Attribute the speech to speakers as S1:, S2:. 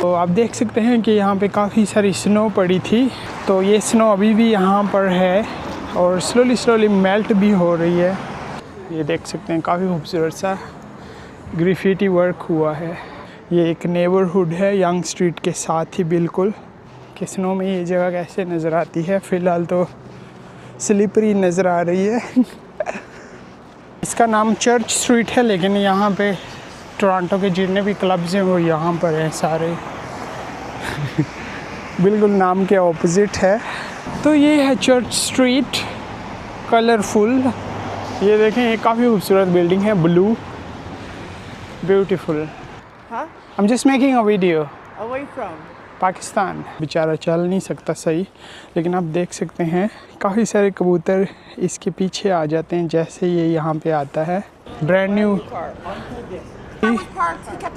S1: तो आप देख सकते हैं कि यहाँ पे काफ़ी सारी स्नो पड़ी थी। तो ये स्नो अभी भी यहाँ पर है और स्लोली स्लोली मेल्ट भी हो रही है। ये देख सकते हैं काफ़ी खूबसूरत सा ग्रिफिटी वर्क हुआ है। ये एक नेबरहुड है यंग स्ट्रीट के साथ ही बिल्कुल। कि स्नो में ये जगह कैसे नज़र आती है? फ़िलहाल तो स्लिपरी नज़र आ रही है। इसका नाम चर्च स्ट्रीट है, लेकिन यहाँ पे टोरंटो के जितने भी क्लब्स हैं वो यहाँ पर हैं सारे। बिल्कुल नाम के ऑपोजिट है। तो ये है चर्च स्ट्रीट कलरफुल ये देखें ये काफ़ी खूबसूरत बिल्डिंग है blue beautiful? I am just making a video
S2: Away from?
S1: Pakistan. बेचारा चल नहीं सकता सही लेकिन आप देख सकते हैं काफ़ी सारे कबूतर इसके पीछे आ जाते हैं जैसे ये यहाँ पे आता है। Brand new
S2: He, he kept